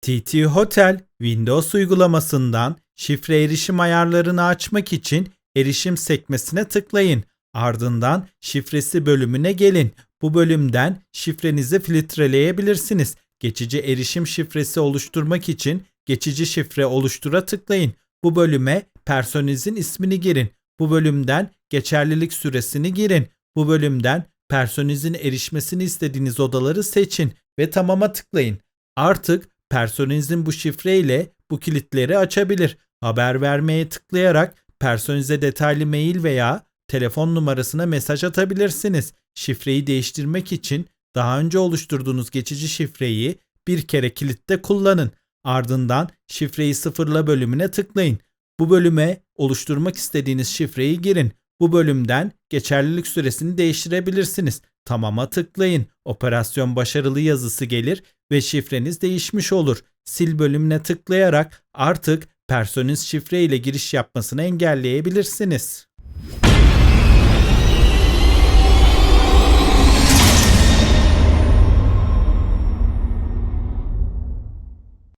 TT Hotel Windows uygulamasından şifre erişim ayarlarını açmak için erişim sekmesine tıklayın. Ardından şifresi bölümüne gelin. Bu bölümden şifrenizi filtreleyebilirsiniz. Geçici erişim şifresi oluşturmak için geçici şifre oluştura tıklayın. Bu bölüme personelinizin ismini girin. Bu bölümden geçerlilik süresini girin. Bu bölümden personelinizin erişmesini istediğiniz odaları seçin ve tamama tıklayın. Artık personelinizin bu şifreyle bu kilitleri açabilir. Haber vermeye tıklayarak personelize detaylı mail veya telefon numarasına mesaj atabilirsiniz. Şifreyi değiştirmek için daha önce oluşturduğunuz geçici şifreyi bir kere kilitte kullanın. Ardından şifreyi sıfırla bölümüne tıklayın. Bu bölüme oluşturmak istediğiniz şifreyi girin. Bu bölümden geçerlilik süresini değiştirebilirsiniz. Tamama tıklayın. Operasyon başarılı yazısı gelir ve şifreniz değişmiş olur. Sil bölümüne tıklayarak artık personeniz şifre ile giriş yapmasını engelleyebilirsiniz.